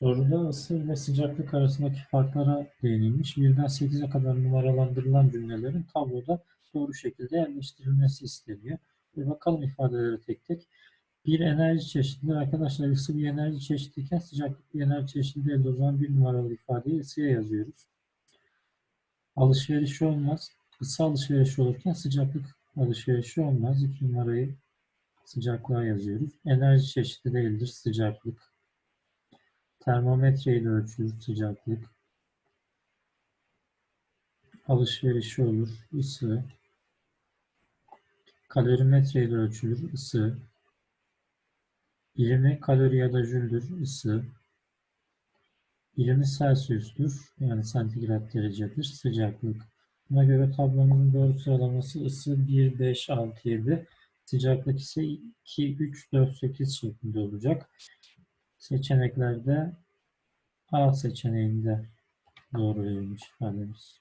Soruda ısı ile sıcaklık arasındaki farklara değinilmiş. Birden 8'e kadar numaralandırılan cümlelerin tabloda doğru şekilde yerleştirilmesi isteniyor. Bir bakalım ifadelere tek tek. Bir enerji çeşididir. Arkadaşlar ısı bir enerji çeşidiyken sıcaklık bir enerji çeşidi değil. O zaman bir numaralı ifadeyi ısıya yazıyoruz. Alışverişi olmaz. Isı alışverişi olurken sıcaklık alışverişi olmaz. İki numarayı sıcaklığa yazıyoruz. Enerji çeşidi değildir sıcaklık. Termometre ile ölçülür sıcaklık. Alışverişi olur ısı. Kalorimetre ile ölçülür ısı. Birimi kalori ya da jüldür ısı. Birimi Celsius'tur. Yani santigrat derecedir sıcaklık. Buna göre tablomuzun doğru sıralaması ısı 1, 5, 6, 7. Sıcaklık ise 2, 3, 4, 8 şeklinde olacak. Seçeneklerde A seçeneğinde doğru verilmiş ifademiz.